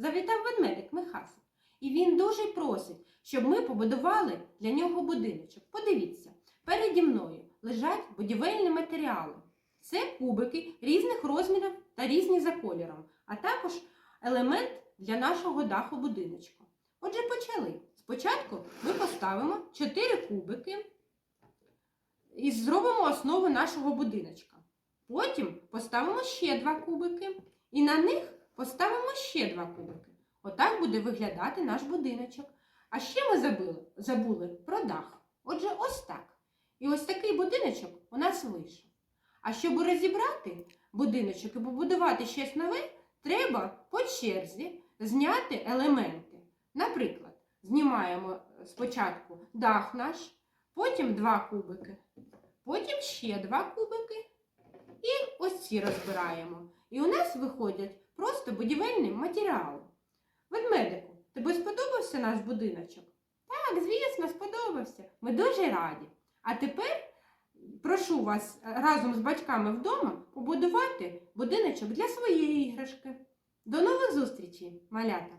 завітав ведмедик Михасик. І він дуже просить, щоб ми побудували для нього будиночок. Подивіться, переді мною лежать будівельні матеріали. Це кубики різних розмірів та різні за кольором, а також елемент для нашого даху будиночка. Отже, почали. Спочатку ми поставимо 4 кубики і зробимо основу нашого будиночка. Потім поставимо ще 2 кубики і на них поставимо ще 2 кубики. Отак буде виглядати наш будиночок. А ще ми забули, забули про дах. Отже, ось так. І ось такий будиночок у нас вийшов. А щоб розібрати будиночок і побудувати щось нове, треба по черзі зняти елементи. Наприклад, знімаємо спочатку дах наш, потім два кубики, потім ще два кубики і розбираємо. І у нас виходять просто будівельні матеріали. Ведмедику, тобі сподобався наш будиночок? Так, звісно, сподобався. Ми дуже раді. А тепер прошу вас разом з батьками вдома побудувати будиночок для своєї іграшки. До нових зустрічей, малята!